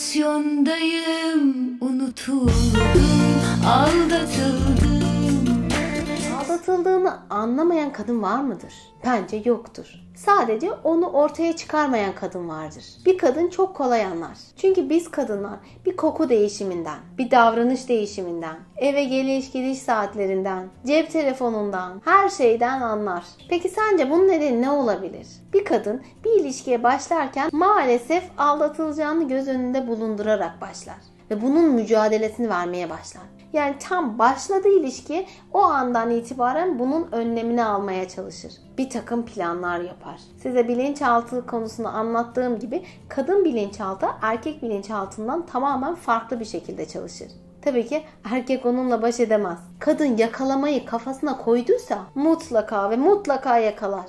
İstasyondayım unutuldum aldatıldım Aldatıldığını anlamayan kadın var mıdır? Bence yoktur. Sadece onu ortaya çıkarmayan kadın vardır. Bir kadın çok kolay anlar. Çünkü biz kadınlar bir koku değişiminden, bir davranış değişiminden, eve geliş gidiş saatlerinden, cep telefonundan, her şeyden anlar. Peki sence bunun nedeni ne olabilir? Bir kadın bir ilişkiye başlarken maalesef aldatılacağını göz önünde bulundurarak başlar ve bunun mücadelesini vermeye başlar. Yani tam başladığı ilişki o andan itibaren bunun önlemini almaya çalışır. Bir takım planlar yapar. Size bilinçaltı konusunu anlattığım gibi kadın bilinçaltı erkek bilinçaltından tamamen farklı bir şekilde çalışır. Tabii ki erkek onunla baş edemez. Kadın yakalamayı kafasına koyduysa mutlaka ve mutlaka yakalar.